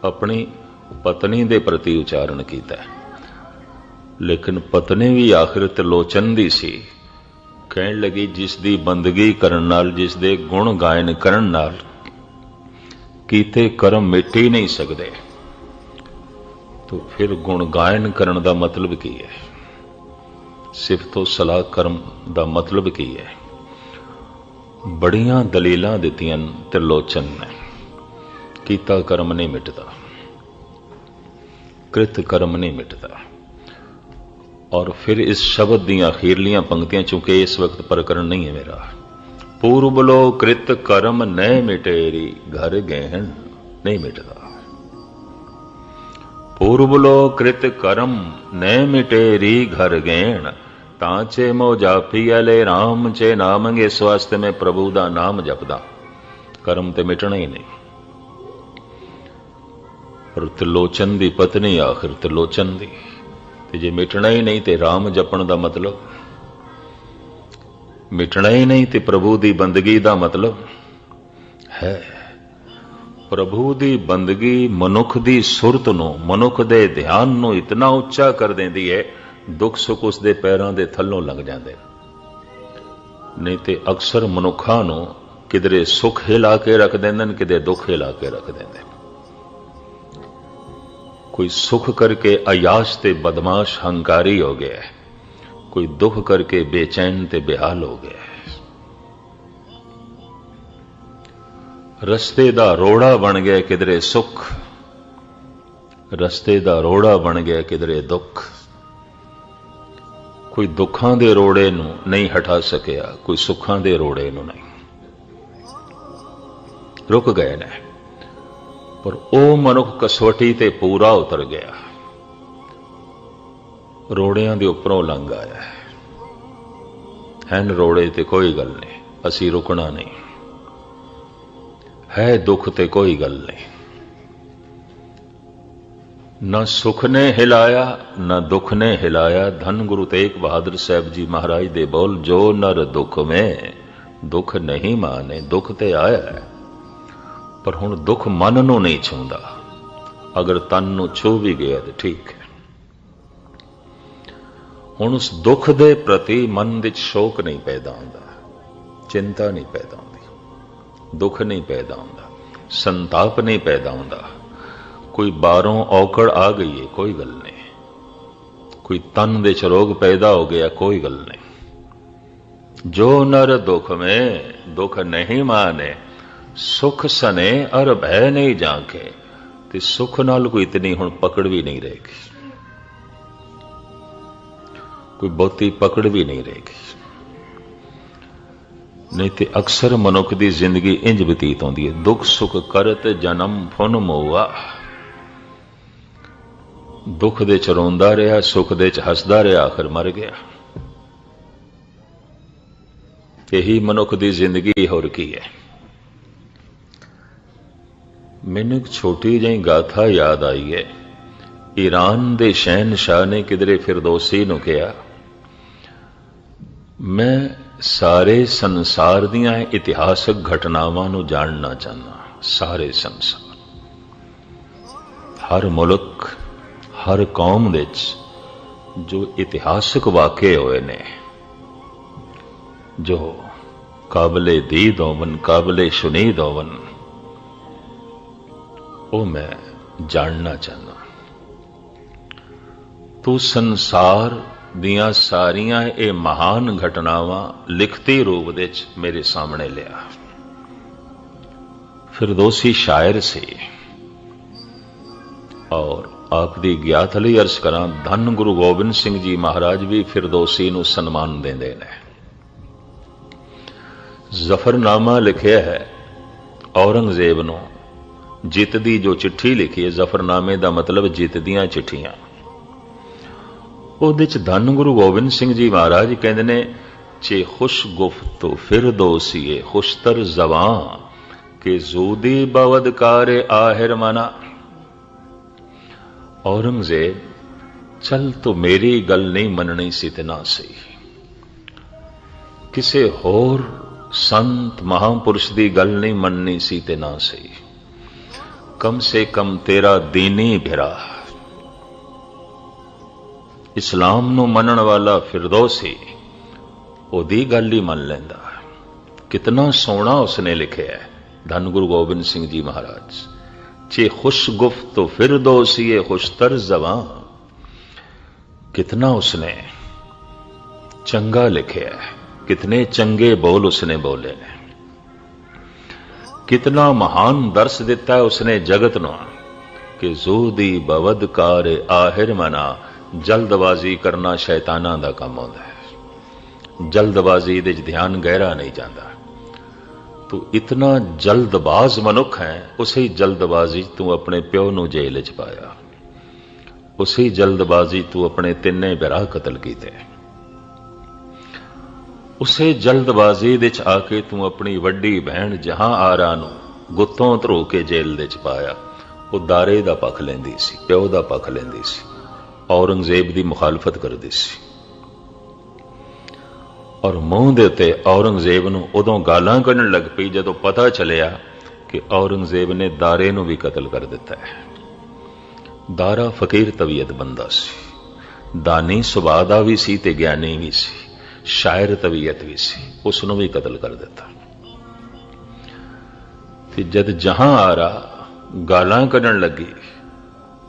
ਆਪਣੀ ਪਤਨੀ ਦੇ ਪ੍ਰਤੀ ਉਚਾਰਨ ਕੀਤਾ। ਲੇਕਿਨ ਪਤਨੀ ਵੀ ਆਖਿਰ ਤ੍ਰਿਲੋਚਨ ਦੀ ਸੀ। ਕਹਿਣ ਲੱਗੀ, ਜਿਸ ਦੀ ਬੰਦਗੀ ਕਰਨ ਨਾਲ, ਜਿਸ ਦੇ ਗੁਣ ਗਾਇਨ ਕਰਨ ਨਾਲ ਕੀਤੇ ਕਰਮ ਮਿਟ ਨਹੀਂ ਸਕਦੇ, ਤੋ ਫਿਰ ਗੁਣ ਗਾਇਨ ਕਰਨ ਦਾ ਮਤਲਬ ਕੀ ਹੈ? ਸਿਫਤੋ ਸਲਾਹ ਕਰਮ ਦਾ ਮਤਲਬ ਕੀ ਹੈ? ਬੜੀਆਂ ਦਲੀਲਾਂ ਦਿੱਤੀਆਂ ਤ੍ਰਿਲੋਚਨ ਨੇ। ਕੀਤਾ ਕਰਮ ਨਹੀਂ ਮਿਟਦਾ। ਕ੍ਰਿਤ ਕਰਮ ਨਹੀਂ ਮਿਟਦਾ। ਔਰ ਫਿਰ ਇਸ ਸ਼ਬਦ ਦੀਆਂ ਅਖੀਰਲੀਆਂ ਪੰਕਤੀਆਂ, ਚੁੰਕੇ ਇਸ ਵਕਤ ਪ੍ਰਕਰਨ ਨਹੀਂ ਹੈ ਮੇਰਾ। ਪੂਰਬ ਲੋ ਕ੍ਰਿਤ ਕਰਮ ਨਹਿ ਮਿਟੇਰੀ, ਘਰ ਗਹਿਣ ਨਹੀਂ ਮਿਟਦਾ। ਪੂਰਬ ਲੋ ਕ੍ਰਿਤ ਕਰਮ ਨਹਿ ਮਿਟੇਰੀ, ਘਰ ਗਹਿਣ ਤਾਂ ਚੇ ਮੋ ਜਾਪੀ ਅਲੇ RAM ਚੇ ਨਾਮੰਗੇ ਇਸ ਵਾਸਤੇ ਮੈਂ ਪ੍ਰਭੂ ਦਾ ਨਾਮ ਜਪਦਾ। ਕਰਮ ਤੇ ਮਿਟਣਾ ਹੀ ਨਹੀਂ। ਪਰ ਦੀ ਪਤਨੀ ਆਖਿਰ ਤਿਲੋਚਨ ਦੀ। ਤੇ ਜੇ ਮਿਟਣਾ ਹੀ ਨਹੀਂ ਤੇ RAM ਜਪਣ ਦਾ ਮਤਲਬ? ਮਿਟਣਾ ਹੀ ਨਹੀਂ ਤੇ ਪ੍ਰਭੂ ਦੀ ਬੰਦਗੀ ਦਾ ਮਤਲਬ? ਹੈ। ਪ੍ਰਭੂ ਦੀ ਬੰਦਗੀ ਮਨੁੱਖ ਦੀ ਸੁਰਤ ਨੂੰ, ਮਨੁੱਖ ਦੇ ਧਿਆਨ ਨੂੰ ਇਤਨਾ ਉੱਚਾ ਕਰ ਦਿੰਦੀ ਹੈ ਦੁੱਖ ਸੁੱਖ ਉਸ ਦੇ ਪੈਰਾਂ ਦੇ ਥੱਲੋਂ ਲੰਘ ਜਾਂਦੇ ਨਹੀਂ ਤੇ ਅਕਸਰ ਮਨੁੱਖਾਂ ਨੂੰ ਕਿਧਰੇ ਸੁੱਖ ਹਿਲਾ ਕੇ ਰੱਖ ਦਿੰਦੇ ਨੇ ਕਿਤੇ ਦੁੱਖ ਹਿਲਾ ਕੇ ਰੱਖ ਦਿੰਦੇ ਨੇ। ਕੋਈ ਸੁਖ ਕਰਕੇ ਅਯਾਸ਼ ਤੇ ਬਦਮਾਸ਼ ਹੰਕਾਰੀ ਹੋ ਗਿਆ ਹੈ, ਕੋਈ ਦੁੱਖ ਕਰਕੇ ਬੇਚੈਨ ਤੇ ਬੇਹਾਲ ਹੋ ਗਿਆ ਹੈ। ਰਸਤੇ ਦਾ ਰੋੜਾ ਬਣ ਗਿਆ ਕਿਧਰੇ ਸੁਖ, ਰਸਤੇ ਦਾ ਰੋੜਾ ਬਣ ਗਿਆ ਕਿਧਰੇ ਦੁੱਖ। ਕੋਈ ਦੁੱਖਾਂ ਦੇ ਰੋੜੇ ਨੂੰ ਨਹੀਂ ਹਟਾ ਸਕਿਆ, ਕੋਈ ਸੁੱਖਾਂ ਦੇ ਰੋੜੇ ਨੂੰ ਨਹੀਂ। ਰੁਕ ਗਏ ਨੇ, ਪਰ ਉਹ ਮਨੁੱਖ ਕਸਵਟੀ ਤੇ ਪੂਰਾ ਉਤਰ ਗਿਆ। ਰੋੜਿਆਂ ਦੇ ਉੱਪਰੋਂ ਲੰਘ ਆਇਆ ਹੈ। ਹੈਨ ਰੋੜੇ ਤੇ ਕੋਈ ਗੱਲ ਨਹੀਂ, ਅਸੀਂ ਰੁਕਣਾ ਨਹੀਂ। ਹੈ ਦੁੱਖ ਤੇ ਕੋਈ ਗੱਲ ਨਹੀਂ। ਨਾ ਸੁਖ ਨੇ ਹਿਲਾਇਆ, ਨਾ ਦੁੱਖ ਨੇ ਹਿਲਾਇਆ। ਧੰਨ ਗੁਰੂ ਤੇਗ ਬਹਾਦਰ ਸਾਹਿਬ ਜੀ ਮਹਾਰਾਜ ਦੇ ਬੋਲ, ਜੋ ਨਰ ਦੁੱਖ ਮੈਂ, ਦੁੱਖ ਨਹੀਂ ਮਾਨੇ, ਦੁੱਖ ਤੇ ਆਇਆ ਪਰ ਹੁਣ ਦੁੱਖ ਮਨ ਨੂੰ ਨਹੀਂ ਛੂੰਦਾ। ਅਗਰ ਤਨ ਨੂੰ ਛੂ ਵੀ ਗਿਆ ਤੇ ਠੀਕ ਹੈ। ਹੁਣ ਉਸ ਦੁੱਖ ਦੇ ਪ੍ਰਤੀ ਮਨ ਵਿੱਚ ਸ਼ੋਕ ਨਹੀਂ ਪੈਦਾ ਹੁੰਦਾ। ਚਿੰਤਾ ਨਹੀਂ ਪੈਦਾ ਹੁੰਦੀ। ਦੁੱਖ ਨਹੀਂ ਪੈਦਾ ਹੁੰਦਾ। ਸੰਤਾਪ ਨਹੀਂ ਪੈਦਾ ਹੁੰਦਾ। ਕੋਈ ਬਾਹਰੋਂ ਔਕੜ ਆ ਗਈ ਹੈ ਕੋਈ ਗੱਲ ਨਹੀਂ। ਕੋਈ ਤਨ ਦੇ ਚ ਰੋਗ ਪੈਦਾ ਹੋ ਗਿਆ, ਕੋਈ ਗੱਲ ਨਹੀਂ। ਜੋ ਨਰ ਦੁਖ ਮੈਂ, ਦੁਖ ਨਹੀਂ ਮਾਨੇ, ਸੁਖ ਸਨੇ ਅਰ ਭੈ ਨਹੀਂ ਜਾਂਕੇ ਤੇ ਸੁਖ ਨਾਲ ਕੋਈ ਇਤਨੀ ਹੁਣ ਪਕੜ ਵੀ ਨਹੀਂ ਰਹੇਗੀ। ਕੋਈ ਬਹੁਤੀ ਪਕੜ ਵੀ ਨਹੀਂ ਰਹੇਗੀ। ਨਹੀਂ ਤੇ ਅਕਸਰ ਮਨੁੱਖ ਦੀ ਜ਼ਿੰਦਗੀ ਇੰਜ ਬਤੀਤ ਹੁੰਦੀ ਹੈ ਦੁੱਖ ਸੁਖ ਕਰਤ ਜਨਮ ਫੁਨ ਮੋਆ। ਦੁੱਖ ਦੇ ਚ ਰੋਂਦਾ ਰਿਹਾ, ਸੁੱਖ ਦੇ ਚ ਹੱਸਦਾ ਰਿਹਾ, ਆਖਰ ਮਰ ਗਿਆ। ਇਹੀ ਮਨੁੱਖ ਦੀ ਜ਼ਿੰਦਗੀ ਹੋਰ ਕੀ ਹੈ? ਮੈਨੂੰ ਇੱਕ ਛੋਟੀ ਜਿਹੀ ਗਾਥਾ ਯਾਦ ਆਈ ਹੈ। ਈਰਾਨ ਦੇ ਸ਼ਹਿਨशाह ਨੇ ਕਿਧਰੇ ਫਿਰਦੌਸੀ ਨੂੰ ਕਿਹਾ, ਮੈਂ ਸਾਰੇ ਸੰਸਾਰ ਦੀਆਂ ਇਤਿਹਾਸਕ ਘਟਨਾਵਾਂ ਨੂੰ ਜਾਣਨਾ ਚਾਹੁੰਦਾ, ਸਾਰੇ ਸੰਸਾਰ। ਹਰ ਮੁਲਕ ਹਰ ਕੌਮ ਵਿੱਚ ਜੋ ਇਤਿਹਾਸਕ ਵਾਕਿਏ ਹੋਏ ਨੇ, ਜੋ ਕਾਬਲੇ ਦੀਦ ਹੋਵਨ, ਕਾਬਲੇ ਸ਼ੁਨੀਦ ਹੋਵਨ, ਉਹ ਮੈਂ ਜਾਣਨਾ ਚਾਹੁੰਦਾ। ਤੂੰ ਸੰਸਾਰ ਦੀਆਂ ਸਾਰੀਆਂ ਇਹ ਮਹਾਨ ਘਟਨਾਵਾਂ ਲਿਖਤੀ ਰੂਪ ਵਿੱਚ ਮੇਰੇ ਸਾਹਮਣੇ ਲਿਆ। ਫਿਰਦੌਸੀ ਸ਼ਾਇਰ ਸੀ ਔਰ ਆਪ ਦੀ ਗਿਆਤ ਲਈ ਅਰਜ਼ ਕਰਾਂ, ਧੰਨ ਗੁਰੂ ਗੋਬਿੰਦ ਸਿੰਘ ਜੀ ਮਹਾਰਾਜ ਵੀ ਫਿਰਦੌਸੀ ਨੂੰ ਸਨਮਾਨ ਦਿੰਦੇ ਨੇ। ਜ਼ਫਰਨਾਮਾ ਲਿਖਿਆ ਹੈ, ਔਰੰਗਜ਼ੇਬ ਨੂੰ। ਜਿੱਤ ਦੀ ਜੋ ਚਿੱਠੀ ਲਿਖੀ ਹੈ, ਜ਼ਫਰਨਾਮੇ ਦਾ ਮਤਲਬ ਜਿੱਤ ਦੀਆਂ ਚਿੱਠੀਆਂ। ਉਹਦੇ ਚ ਧੰਨ ਗੁਰੂ ਗੋਬਿੰਦ ਸਿੰਘ ਜੀ ਮਹਾਰਾਜ ਕਹਿੰਦੇ ਨੇ ਚੇ ਖੁਸ਼ ਗੁਫਤੋ ਫਿਰਦੌਸੀਏ, ਖੁਸ਼ਤਰ ਜ਼ਬਾਂ ਕਿ ਜ਼ੂਦੀ ਬਵਦ ਕਾਰ ਆਹਿਰ ਮਨਾ। ਔਰੰਗਜ਼ੇਬ, ਚਲ ਤੂੰ ਮੇਰੀ ਗੱਲ ਨਹੀਂ ਮੰਨਣੀ ਸੀ ਤੇ ਨਾ ਸਹੀ। ਕਿਸੇ ਹੋਰ ਸੰਤ ਮਹਾਪੁਰਸ਼ ਦੀ ਗੱਲ ਨਹੀਂ ਮੰਨਣੀ ਸੀ ਤੇ ਨਾ ਸਹੀ। ਕਮ ਸੇ ਕਮ ਤੇਰਾ ਦੀਨੀ ਭਰਾ। ਇਸਲਾਮ ਨੂੰ ਮੰਨਣ ਵਾਲਾ ਫਿਰਦੌਸੀ, ਉਹਦੀ ਗੱਲ ਹੀ ਮੰਨ ਲੈਂਦਾ। ਕਿਤਨਾ ਸੋਹਣਾ ਉਸਨੇ ਲਿਖਿਆ ਹੈ, ਧੰਨ ਗੁਰੂ ਗੋਬਿੰਦ ਸਿੰਘ ਜੀ ਮਹਾਰਾਜ। ਚੇ ਖੁਸ਼ ਗੁਫਤ ਫਿਰਦੌਸੀਏ ਖੁਸ਼ਤਰ ਜ਼ਬਾਂ ਕਿਤਨਾ ਉਸਨੇ ਚੰਗਾ ਲਿਖਿਆ ਹੈ, ਕਿਤਨੇ ਚੰਗੇ ਬੋਲ ਉਸਨੇ ਬੋਲੇ ਨੇ। ਕਿਤਨਾ ਮਹਾਨ ਦਰਸ ਦਿੱਤਾ ਉਸਨੇ ਜਗਤ ਨੂੰ ਕਿ ਜ਼ੂਦੀ ਬਵਦਕਾਰ ਆਹਿਰ ਮਨਾ, ਜਲਦਬਾਜ਼ੀ ਕਰਨਾ ਸ਼ੈਤਾਨਾਂ ਦਾ ਕੰਮ ਹੁੰਦਾ ਹੈ। ਜਲਦਬਾਜ਼ੀ ਦੇ ਧਿਆਨ ਗਹਿਰਾ ਨਹੀਂ ਜਾਂਦਾ। ਤੂੰ ਇਤਨਾ ਜਲਦਬਾਜ਼ ਮਨੁੱਖ ਹੈ, ਉਸੇ ਜਲਦਬਾਜ਼ੀ ਤੂੰ ਆਪਣੇ ਪਿਓ ਨੂੰ ਜੇਲ੍ਹ 'ਚ ਪਾਇਆ। ਉਸੇ ਜਲਦਬਾਜ਼ੀ ਤੂੰ ਆਪਣੇ ਤਿੰਨੇ ਭਰਾ ਕਤਲ ਕੀਤੇ। ਉਸੇ ਜਲਦਬਾਜ਼ੀ ਵਿੱਚ ਆ ਕੇ ਤੂੰ ਆਪਣੀ ਵੱਡੀ ਭੈਣ ਜਹਾਂ ਆਰਾ ਨੂੰ ਗੁੱਤੋਂ ਧਰੋ ਕੇ ਜੇਲ੍ਹ ਦੇ ਚ ਪਾਇਆ। ਉਹ ਦਾਰੇ ਦਾ ਪੱਖ ਲੈਂਦੀ ਸੀ, ਪਿਓ ਦਾ ਪੱਖ ਲੈਂਦੀ ਸੀ, ਔਰੰਗਜ਼ੇਬ ਦੀ ਮੁਖਾਲਫਤ ਕਰਦੀ ਸੀ। ਔਰ ਮੂੰਹ ਦੇ ਉੱਤੇ ਔਰੰਗਜ਼ੇਬ ਨੂੰ ਉਦੋਂ ਗਾਲਾਂ ਕੱਢਣ ਲੱਗ ਪਈ ਜਦੋਂ ਪਤਾ ਚੱਲਿਆ ਕਿ ਔਰੰਗਜ਼ੇਬ ਨੇ ਦਾਰੇ ਨੂੰ ਵੀ ਕਤਲ ਕਰ ਦਿੱਤਾ ਹੈ। ਦਾਰਾ ਫਕੀਰ ਤਬੀਅਤ ਬੰਦਾ ਸੀ। ਦਾਨੀ ਸੁਭਾਅ ਦਾ ਵੀ ਸੀ ਤੇ ਗਿਆਨੀ ਵੀ ਸੀ। ਸ਼ਾਇਰ ਤਬੀਅਤ ਵੀ ਸੀ। ਉਸ ਨੂੰ ਵੀ ਕਤਲ ਕਰ ਦਿੱਤਾ। ਤੇ ਜਦ ਜਹਾਂ ਆਰਾ ਗਾਲਾਂ ਕੱਢਣ ਲੱਗੀ,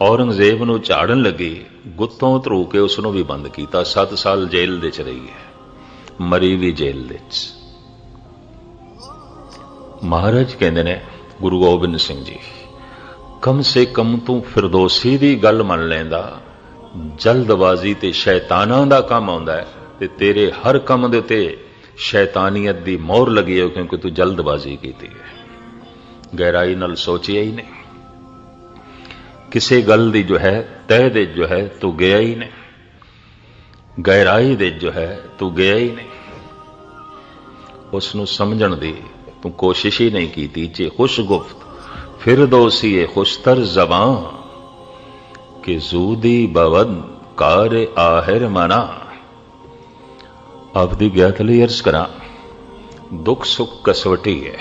ਔਰੰਗਜ਼ੇਬ ਨੂੰ ਝਾੜਨ ਲੱਗੀ, ਗੁੱਤੋਂ ਧਰੂ ਕੇ ਉਸ ਨੂੰ ਵੀ ਬੰਦ ਕੀਤਾ। 7 ਸਾਲ ਜੇਲ੍ਹ ਦੇ ਚ ਰਹੀ ਹੈ। ਮਰੀ ਵੀ ਜੇਲ੍ਹ ਵਿੱਚ। ਮਹਾਰਾਜ ਕਹਿੰਦੇ ਨੇ, ਗੁਰੂ ਗੋਬਿੰਦ ਸਿੰਘ ਜੀ, ਕਮ ਸੇ ਕਮ ਤੂੰ ਫਿਰਦੋਸੀ ਦੀ ਗੱਲ ਮੰਨ ਲੈਂਦਾ। ਜਲਦਬਾਜ਼ੀ ਤੇ ਸ਼ੈਤਾਨਾਂ ਦਾ ਕੰਮ ਆਉਂਦਾ ਹੈ ਤੇ ਤੇਰੇ ਹਰ ਕੰਮ ਦੇ ਉੱਤੇ ਸ਼ੈਤਾਨੀਅਤ ਦੀ ਮੋਹਰ ਲੱਗੀ ਹੈ ਕਿਉਂਕਿ ਤੂੰ ਜਲਦਬਾਜ਼ੀ ਕੀਤੀ ਹੈ। ਗਹਿਰਾਈ ਨਾਲ ਸੋਚਿਆ ਹੀ ਨਹੀਂ। ਕਿਸੇ ਗੱਲ ਦੀ ਜੋ ਹੈ, ਤਹਿ ਦੇ ਜੋ ਹੈ, ਤੂੰ ਗਿਆ ਹੀ ਨਹੀਂ। ਗਹਿਰਾਈ ਦੇ ਜੋ ਹੈ, ਤੂੰ ਗਿਆ ਹੀ ਨਹੀਂ। ਉਸ ਨੂੰ ਸਮਝਣ ਦੀ, ਤੂੰ ਕੋਸ਼ਿਸ਼ ਹੀ ਨਹੀਂ ਕੀਤੀ, ਜੇ ਖੁਸ਼ਗੁਫਤ, ਫਿਰ ਇਹ ਖੁਸ਼ਤਰ ਜ਼ਬਾਂ ਕਿ ਜ਼ੂਦੀ ਬਵਦ ਕਾਰ ਆਹਿਰ ਮਨਾ। ਆਪਦੀ ਗਿਆਤ ਲਈ ਅਰਜ਼ ਕਰਾਂ, ਦੁੱਖ ਸੁੱਖ ਕਸਵਟੀ ਹੈ।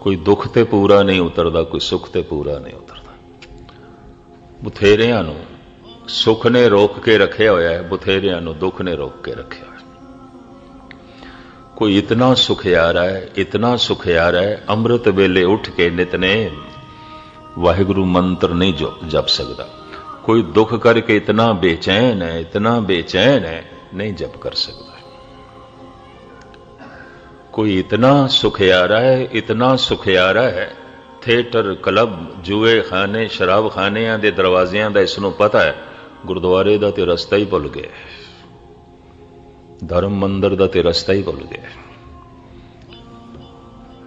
ਕੋਈ ਦੁੱਖ ਤੇ ਪੂਰਾ ਨਹੀਂ ਉਤਰਦਾ, ਕੋਈ ਸੁੱਖ ਤੇ ਪੂਰਾ ਨਹੀਂ ਉਤਰਦਾ। ਬਥੇਰਿਆਂ ਨੂੰ ਸੁੱਖ ਨੇ ਰੋਕ ਕੇ ਰੱਖਿਆ ਹੋਇਆ ਹੈ, ਬਥੇਰਿਆਂ ਨੂੰ ਦੁੱਖ ਨੇ ਰੋਕ ਕੇ ਰੱਖਿਆ ਹੋਇਆ ਕੋਈ ਇਤਨਾ ਸੁਖਿਆਰਾ ਹੈ, ਇਤਨਾ ਸੁਖਿਆਰਾ ਹੈ, ਅੰਮ੍ਰਿਤ ਵੇਲੇ ਉੱਠ ਕੇ ਨਿਤਨੇਮ ਵਾਹਿਗੁਰੂ ਮੰਤਰ ਨਹੀਂ ਜਪ ਸਕਦਾ। ਕੋਈ ਦੁੱਖ ਕਰਕੇ ਇਤਨਾ ਬੇਚੈਨ ਹੈ, ਇਤਨਾ ਬੇਚੈਨ ਹੈ, ਨਹੀਂ ਜਪ ਕਰ ਸਕਦਾ। ਕੋਈ ਇਤਨਾ ਸੁਖਿਆਰਾ ਹੈ, ਇਤਨਾ ਸੁਖਿਆਰਾ ਹੈ, ਥੀਏਟਰ, ਕਲੱਬ, ਜੂਏ ਖਾਨੇ, ਸ਼ਰਾਬ ਖਾਨਿਆਂ ਦੇ ਦਰਵਾਜ਼ਿਆਂ ਦਾ ਇਸ ਨੂੰ ਪਤਾ ਹੈ। ਗੁਰਦੁਆਰੇ ਦਾ ਤੇ ਰਸਤਾ ਹੀ ਭੁੱਲ ਗਿਆ ਧਰਮ ਮੰਦਰ ਦਾ ਤੇ ਰਸਤਾ ਹੀ ਭੁੱਲ ਗਿਆ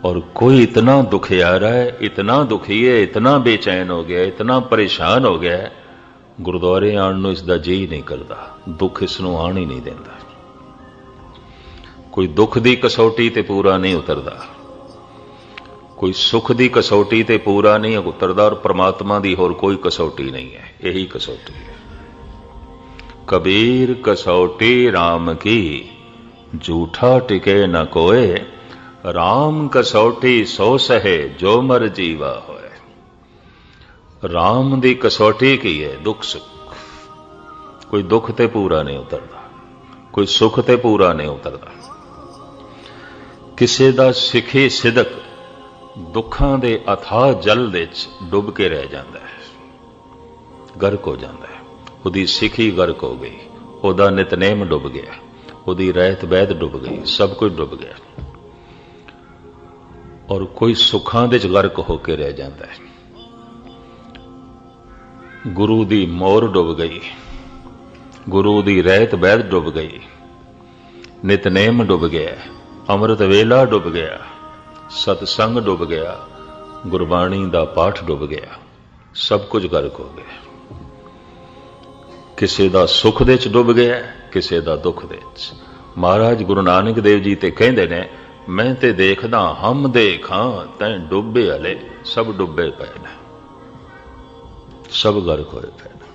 और कोई इतना दुखियारा है इतना दुखी है इतना बेचैन हो गया इतना परेशान हो गया है ਗੁਰਦੁਆਰੇ ਆਉਣ ਨੂੰ ਇਸ ਦਾ ਜੀ ਨਹੀਂ ਕਰਦਾ ਦੁੱਖ ਇਸ ਨੂੰ ਆਣ ਹੀ ਨਹੀਂ ਦਿੰਦਾ ਕੋਈ ਦੁੱਖ ਦੀ ਕਸੌਟੀ ਤੇ ਪੂਰਾ ਨਹੀਂ ਉਤਰਦਾ ਕੋਈ ਸੁੱਖ ਦੀ ਕਸੌਟੀ ਤੇ ਪੂਰਾ ਨਹੀਂ ਉਤਰਦਾ ਔਰ ਪ੍ਰਮਾਤਮਾ ਦੀ ਹੋਰ ਕੋਈ ਕਸੌਟੀ ਨਹੀਂ ਹੈ ਇਹੀ ਕਸੌਟੀ ਹੈ ਕਬੀਰ ਕਸੌਟੀ RAM ਕੀ। ਝੂਠਾ ਟਿਕੇ ਨ ਕੋਏ RAM ਕਸੌਟੀ ਸੋ ਸਹੇ ਜੋ ਮਰ ਜੀਵਾ ਹੋਏ। ਰਾਮ ਦੀ ਕਸੌਟੀ ਕੀ ਹੈ ਦੁੱਖ ਸੁੱਖ। ਕੋਈ ਦੁੱਖ ਤੇ ਪੂਰਾ ਨਹੀਂ ਉਤਰਦਾ, ਕੋਈ ਸੁੱਖ ਤੇ ਪੂਰਾ ਨਹੀਂ ਉਤਰਦਾ। ਕਿਸੇ ਦਾ ਸਿੱਖੀ ਸਿਦਕ ਦੁੱਖਾਂ ਦੇ ਅਥਾਹ ਜਲ ਵਿੱਚ ਡੁੱਬ ਕੇ ਰਹਿ ਜਾਂਦਾ ਹੈ, ਗਰਕ ਹੋ ਜਾਂਦਾ ਹੈ। ਉਹਦੀ ਸਿੱਖੀ ਗਰਕ ਹੋ ਗਈ। ਉਹਦਾ ਨਿਤਨੇਮ ਡੁੱਬ ਗਿਆ। ਉਹਦੀ ਰਹਿਤ ਬੈਦ ਡੁੱਬ ਗਈ। ਸਭ ਕੁਝ ਡੁੱਬ ਗਿਆ। ਔਰ ਕੋਈ ਸੁੱਖਾਂ ਦੇ ਚ ਗਰਕ ਹੋ ਕੇ ਰਹਿ ਜਾਂਦਾ ਹੈ। ਗੁਰੂ ਦੀ ਮੋਰ ਡੁੱਬ ਗਈ। ਗੁਰੂ ਦੀ ਰਹਿਤ ਬੈਦ ਡੁੱਬ ਗਈ। ਨਿਤਨੇਮ ਡੁੱਬ ਗਿਆ। ਅੰਮ੍ਰਿਤ ਵੇਲਾ ਡੁੱਬ ਗਿਆ। ਸਤਸੰਗ ਡੁੱਬ ਗਿਆ। ਗੁਰਬਾਣੀ ਦਾ ਪਾਠ ਡੁੱਬ ਗਿਆ। ਸਭ ਕੁਝ ਗਰਕ ਹੋ ਗਿਆ। ਕਿਸੇ ਦਾ ਸੁੱਖ ਦੇ ਚ ਡੁੱਬ ਗਿਆ, ਕਿਸੇ ਦਾ ਦੁੱਖ ਦੇ ਚ। ਮਹਾਰਾਜ ਗੁਰੂ ਨਾਨਕ ਦੇਵ ਜੀ ਤੇ ਕਹਿੰਦੇ ਨੇ, ਮੈਂ ਤੇ ਦੇਖਦਾ, ਹਮ ਦੇਖਾਂ, ਤੈਂ ਡੁੱਬੇ ਹਲੇ, ਸਭ ਡੁੱਬੇ ਪਏ ਨੇ। ਸਭ ਗਰਕ ਹੋਏ ਪਏ ਨੇ।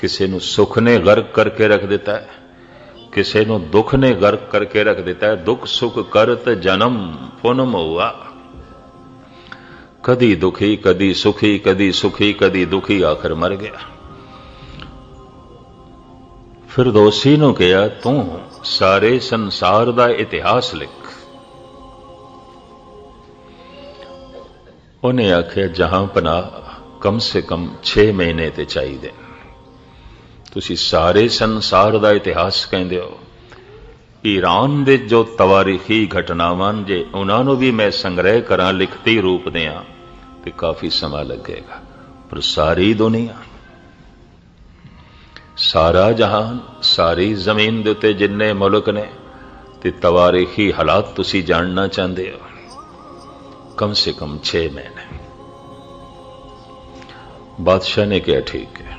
ਕਿਸੇ ਨੂੰ ਸੁੱਖ ਨੇ ਗਰਕ ਕਰਕੇ ਰੱਖ ਦਿੱਤਾ ਹੈ, ਕਿਸੇ ਨੂੰ ਦੁੱਖ ਨੇ ਗਰਕ ਕਰਕੇ ਰੱਖ ਦਿੱਤਾ ਹੈ। ਦੁੱਖ ਸੁੱਖ ਕਰਤ ਜਨਮ ਪੁਨਮ ਹੋਆ। ਕਦੀ ਦੁਖੀ, ਕਦੀ ਸੁਖੀ ਕਦੀ ਸੁਖੀ, ਕਦੀ ਦੁਖੀ ਆਖਰ ਮਰ ਗਿਆ। ਫਿਰ ਦੋਸੀ ਨੂੰ ਕਿਹਾ, ਤੂੰ ਸਾਰੇ ਸੰਸਾਰ ਦਾ ਇਤਿਹਾਸ ਲਿਖ। ਉਹਨੇ ਆਖਿਆ, ਜਹਾਂ ਪਨਾ ਕਮ ਸੇ ਕਮ 6 ਮਹੀਨੇ ਤੇ ਚਾਹੀਦੇ। ਤੁਸੀਂ ਸਾਰੇ ਸੰਸਾਰ ਦਾ ਇਤਿਹਾਸ ਕਹਿੰਦੇ ਹੋ। ਈਰਾਨ ਦੇ ਜੋ ਤਵਾਰੀਖੀ ਘਟਨਾਵਾਂ ਜੇ ਉਹਨਾਂ ਨੂੰ ਵੀ ਮੈਂ ਸੰਗ੍ਰਹਿ ਕਰਾਂ ਲਿਖਤੀ ਰੂਪ ਦਿਆਂ, ਤੇ ਕਾਫੀ ਸਮਾਂ ਲੱਗੇਗਾ। ਪਰ ਸਾਰੀ ਦੁਨੀਆ ਸਾਰਾ ਜਹਾਨ, ਸਾਰੀ ਜ਼ਮੀਨ ਦੇ ਉੱਤੇ ਜਿੰਨੇ ਮੁਲਕ ਨੇ, ਤੇ ਤਵਾਰੀਖੀ ਹਾਲਾਤ ਤੁਸੀਂ ਜਾਣਨਾ ਚਾਹੁੰਦੇ ਹੋ। ਕਮ ਸੇ ਕਮ 6 ਮਹੀਨੇ। ਬਾਦਸ਼ਾਹ ਨੇ ਕਿਹਾ, ਠੀਕ ਹੈ।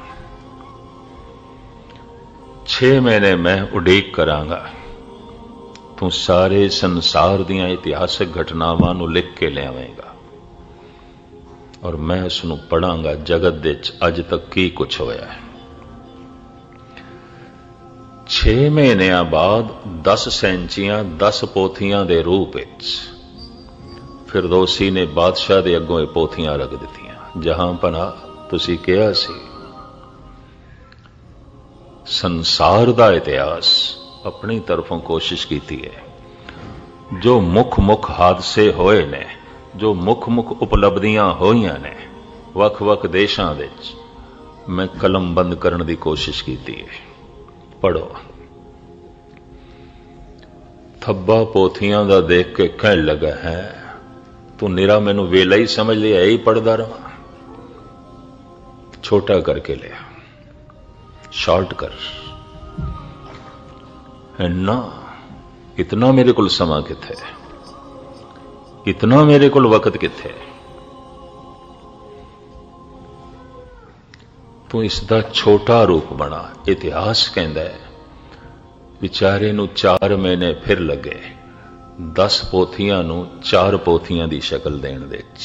6 ਮਹੀਨੇ ਮੈਂ ਉਡੀਕ ਕਰਾਂਗਾ। ਤੂੰ ਸਾਰੇ ਸੰਸਾਰ ਦੀਆਂ ਇਤਿਹਾਸਕ ਘਟਨਾਵਾਂ ਨੂੰ ਲਿਖ ਕੇ ਲਿਆਵੇਂਗਾ। ਔਰ ਮੈਂ ਉਸ ਨੂੰ ਪੜਾਂਗਾ ਜਗਤ ਦੇ ਵਿੱਚ ਅੱਜ ਤੱਕ ਕੀ ਕੁਝ ਹੋਇਆ ਹੈ। 6 ਮਹੀਨਿਆਂ ਬਾਅਦ 10 ਸੈਂਚੀਆਂ 10 ਪੋਥੀਆਂ ਦੇ ਰੂਪ ਵਿੱਚ ਫਿਰਦੌਸੀ ਨੇ ਬਾਦਸ਼ਾਹ ਦੇ ਅੱਗੋਂ ਇਹ ਪੋਥੀਆਂ ਰੱਖ ਦਿੱਤੀਆਂ। ਜਹਾਂ ਪਨਾ ਤੁਸੀਂ ਕਿਹਾ ਸੀ, ਸੰਸਾਰ ਦਾ ਇਤਿਹਾਸ ਆਪਣੀ ਤਰਫੋਂ ਕੋਸ਼ਿਸ਼ ਕੀਤੀ ਹੈ। ਜੋ ਮੁੱਖ ਮੁੱਖ ਹਾਦਸੇ ਹੋਏ ਨੇ, ਜੋ ਮੁੱਖ ਮੁੱਖ ਉਪਲਬਧੀਆਂ ਹੋਈਆਂ ਨੇ, ਵੱਖ-ਵੱਖ ਦੇਸ਼ਾਂ ਵਿੱਚ ਮੈਂ ਕਲਮ ਬੰਦ ਕਰਨ ਦੀ ਕੋਸ਼ਿਸ਼ ਕੀਤੀ ਹੈ। ਪੜੋ ਥੱਬਾ ਪੋਥੀਆਂ ਦਾ ਦੇਖ ਕੇ ਕਹਿਣ ਲੱਗਾ ਹੈ, ਤੂੰ ਨਿਰਾ ਮੈਨੂੰ ਵੇਲਾ ਹੀ ਸਮਝ ਲਿਆ ਹੀ ਪੜਦਾ ਰਹਾ ਛੋਟਾ ਕਰਕੇ ਲਿਆ। ਸ਼ਾਰਟ ਕਰ। ਇੰਨਾ, ਇਤਨਾ ਮੇਰੇ ਕੋਲ ਸਮਾਂ ਕਿੱਥੇ? ਇਤਨਾ ਮੇਰੇ ਕੋਲ ਵਕਤ ਕਿੱਥੇ? ਤੂੰ ਇਸ ਦਾ ਛੋਟਾ ਰੂਪ ਬਣਾ, ਇਤਿਹਾਸ ਕਹਿੰਦਾ ਹੈ। ਵਿਚਾਰੇ ਨੂੰ 4 ਮਹੀਨੇ ਫਿਰ ਲੱਗੇ 10 ਪੋਥੀਆਂ ਨੂੰ 4 ਪੋਥੀਆਂ ਦੀ ਸ਼ਕਲ ਦੇਣ ਦੇ ਵਿੱਚ।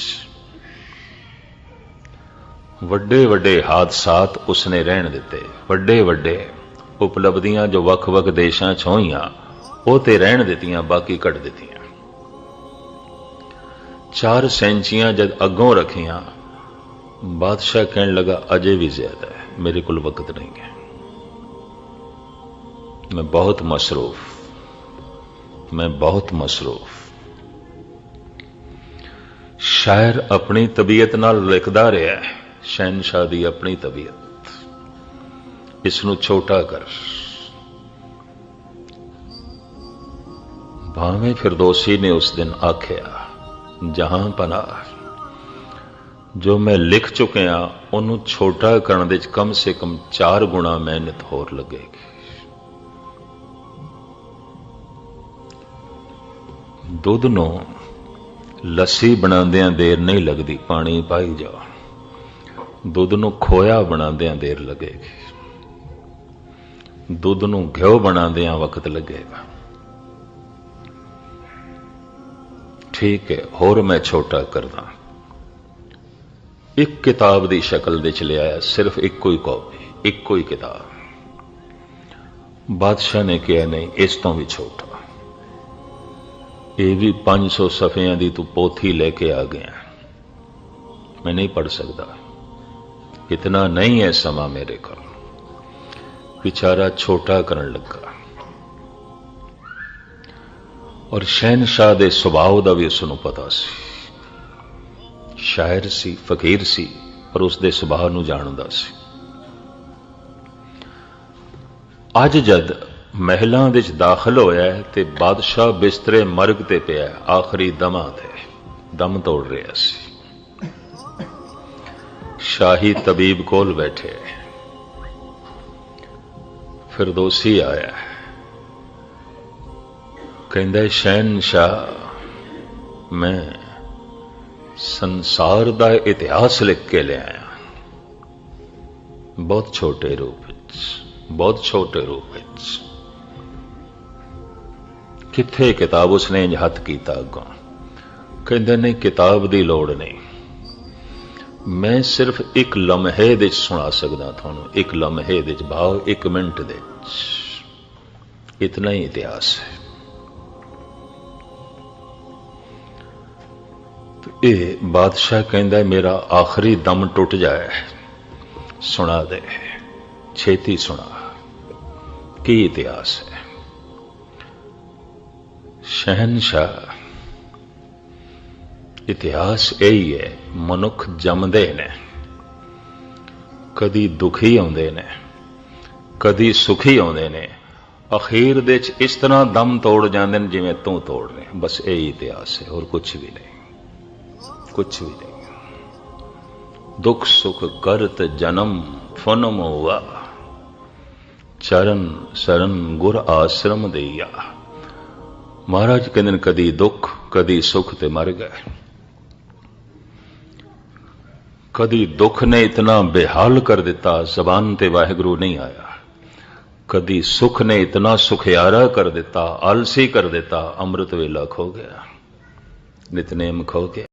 ਵੱਡੇ ਵੱਡੇ ਹਾਦਸਾਤ ਉਸਨੇ ਰਹਿਣ ਦਿੱਤੇ। ਵੱਡੇ ਵੱਡੇ ਉਪਲਬਧੀਆਂ ਜੋ ਵੱਖ-ਵੱਖ ਦੇਸ਼ਾਂ 'ਚ ਹੋਈਆਂ ਉਹ ਤੇ ਰਹਿਣ ਦਿੱਤੀਆਂ, ਬਾਕੀ ਕੱਢ ਦਿੱਤੀਆਂ। ਚਾਰ ਸੈਂਚੀਆਂ ਜਦ ਅੱਗੋਂ ਰੱਖੀਆਂ ਬਾਦਸ਼ਾਹ ਕਹਿਣ ਲੱਗਾ ਅਜੇ ਵੀ ਜ਼ਿਆਦਾ ਹੈ ਮੇਰੇ ਕੋਲ ਵਕਤ ਨਹੀਂ ਹੈ ਮੈਂ ਬਹੁਤ ਮਸਰੂਫ ਮੈਂ ਬਹੁਤ ਮਸਰੂਫ ਸ਼ਾਇਰ ਆਪਣੀ ਤਬੀਅਤ ਨਾਲ ਲਿਖਦਾ ਰਿਹਾ ਹੈ ਸ਼ਹਿਨशाह ਦੀ ਆਪਣੀ ਤਬੀਅਤ ਇਸ ਨੂੰ ਛੋਟਾ ਕਰ ਭਾਵੇਂ ਫਿਰਦੌਸੀ ਨੇ ਉਸ ਦਿਨ ਆਖਿਆ ਜਹਾਂ ਪਨਾ ਜੋ ਮੈਂ ਲਿਖ ਚੁੱਕਿਆ ਉਹਨੂੰ ਛੋਟਾ ਕਰਨ ਦੇ ਵਿੱਚ ਕਮ ਸੇ ਕਮ 4 ਗੁਣਾ ਮਿਹਨਤ ਹੋਰ ਲੱਗੇਗੀ। ਦੁੱਧ ਨੂੰ ਲੱਸੀ ਬਣਾਉਂਦਿਆਂ ਦੇਰ ਨਹੀਂ ਲੱਗਦੀ, ਪਾਣੀ ਪਾਈ ਜਾ। ਦੁੱਧ ਨੂੰ ਖੋਇਆ ਬਣਾਉਂਦਿਆਂ ਦੇਰ ਲੱਗੇਗੀ। ਦੁੱਧ ਨੂੰ ਘਿਓ ਬਣਾਉਂਦਿਆਂ ਵਕਤ ਲੱਗੇਗਾ। ਠੀਕ ਹੈ, ਹੋਰ ਮੈਂ ਛੋਟਾ ਕਰਦਾ। ਇੱਕ ਕਿਤਾਬ ਦੀ ਸ਼ਕਲ ਦੇ ਚ ਲਿਆਇਆ, ਸਿਰਫ ਇੱਕੋ ਹੀ ਕਾਪੀ, ਇੱਕੋ ਹੀ ਕਿਤਾਬ। ਬਾਦਸ਼ਾਹ ਨੇ ਕਿਹਾ, ਨਹੀਂ, ਇਸ ਤੋਂ ਵੀ ਛੋਟਾ। ਇਹ ਵੀ 500 ਸਫਿਆਂ ਦੀ ਤੂੰ ਪੋਥੀ ਲੈ ਕੇ ਆ ਗਿਆ। ਮੈਂ ਨਹੀਂ ਪੜ ਸਕਦਾ। ਇਤਨਾ ਨਹੀਂ ਹੈ ਸਮਾਂ ਮੇਰੇ ਕੋਲ। ਵਿਚਾਰਾ ਛੋਟਾ ਕਰਨ ਲੱਗਾ। ਔਰ ਸ਼ਹਿਨशाह ਦੇ ਸੁਭਾਅ ਦਾ ਵੀ ਉਸ ਨੂੰ ਪਤਾ ਸੀ। ਸ਼ਾਇਰ ਸੀ ਫਕੀਰ ਸੀ ਪਰ ਉਸ ਦੇ ਸੁਭਾਅ ਨੂੰ ਜਾਣਦਾ ਸੀ। ਅੱਜ ਜਦ ਮਹਿਲਾਂ ਵਿੱਚ ਦਾਖਲ ਹੋਇਆ ਤੇ ਬਾਦਸ਼ਾਹ ਬਿਸਤਰੇ ਮਰਗ ਤੇ ਪਿਆ ਆਖਰੀ ਦਮਾਂ ਤੇ ਦਮ ਤੋੜ ਰਿਹਾ ਸੀ। ਸ਼ਾਹੀ ਤਬੀਬ ਕੋਲ ਬੈਠੇ ਫਿਰਦੌਸੀ ਆਇਆ ਕਹਿੰਦਾ ਹੈ, ਸ਼ਹਿਨशाह ਮੈਂ ਸੰਸਾਰ ਦਾ ਇਤਿਹਾਸ ਲਿਖ ਕੇ ਲਿਆਇਆ। ਬਹੁਤ ਛੋਟੇ ਰੂਪ ਵਿੱਚ, ਬਹੁਤ ਛੋਟੇ ਰੂਪ ਵਿੱਚ। ਕਿੱਥੇ ਕਿਤਾਬ ਉਸਨੇ ਹੱਥ ਕੀਤਾ ਅੱਗੋਂ? ਕਹਿੰਦੇ ਨੇ ਕਿਤਾਬ ਦੀ ਲੋੜ ਨਹੀਂ। ਮੈਂ ਸਿਰਫ ਇੱਕ ਲਮਹੇ ਦੇ ਵਿੱਚ ਸੁਣਾ ਸਕਦਾ ਤੁਹਾਨੂੰ। ਇੱਕ ਲਮਹੇ ਦੇ ਵਿੱਚ ਭਾਵ ਇੱਕ ਮਿੰਟ ਦੇ ਵਿੱਚ। ਇਤਨਾ ਹੀ ਇਤਿਹਾਸ ਹੈ। ਇਹ ਬਾਦਸ਼ਾਹ ਕਹਿੰਦਾ ਮੇਰਾ ਆਖਰੀ ਦਮ ਟੁੱਟ ਜਾਏ। ਸੁਣਾ ਦੇ, ਛੇਤੀ ਸੁਣਾ। ਕੀ ਇਤਿਹਾਸ ਹੈ? ਸ਼ਹਿਨशाह ਇਤਿਹਾਸ ਇਹ ਹੀ ਹੈ ਮਨੁੱਖ ਜੰਮਦੇ ਨੇ, ਕਦੀ ਦੁਖੀ ਆਉਂਦੇ ਨੇ, ਕਦੀ ਸੁਖੀ ਆਉਂਦੇ ਨੇ। ਅਖੀਰ ਦੇ ਵਿੱਚ ਇਸ ਤਰ੍ਹਾਂ ਦਮ ਤੋੜ ਜਾਂਦੇ ਨੇ ਜਿਵੇਂ ਤੂੰ ਤੋੜ ਰਹੇ। ਬਸ ਇਹ ਇਤਿਹਾਸ ਹੈ, ਹੋਰ ਕੁਝ ਵੀ ਨਹੀਂ। ਕੁਛ ਵੀ ਨਹੀਂ। ਦੁੱਖ ਸੁਖ ਕਰਤ ਜਨਮ ਫਨਮ ਹੋਆ ਚਰਨ ਸਰਨ ਗੁਰ ਆਸ਼ਰਮ ਦੇਈਆ। ਮਹਾਰਾਜ ਕਹਿੰਦੇ ਨੇ, ਕਦੀ ਦੁੱਖ, ਕਦੀ ਸੁਖ ਤੇ ਮਰ ਗਏ। ਕਦੀ ਦੁੱਖ ਨੇ ਇਤਨਾ ਬੇਹਾਲ ਕਰ ਦਿੱਤਾ, ਜ਼ਬਾਨ ਤੇ ਵਾਹਿਗੁਰੂ ਨਹੀਂ ਆਇਆ। ਕਦੀ ਸੁਖ ਨੇ ਇਤਨਾ ਸੁਖਿਆਰਾ ਕਰ ਦਿੱਤਾ, ਆਲਸੀ ਕਰ ਦਿੱਤਾ, ਅੰਮ੍ਰਿਤ ਵੇਲਾ ਖੋ ਗਿਆ। ਨਿਤਨੇਮ ਖੋ ਗਿਆ।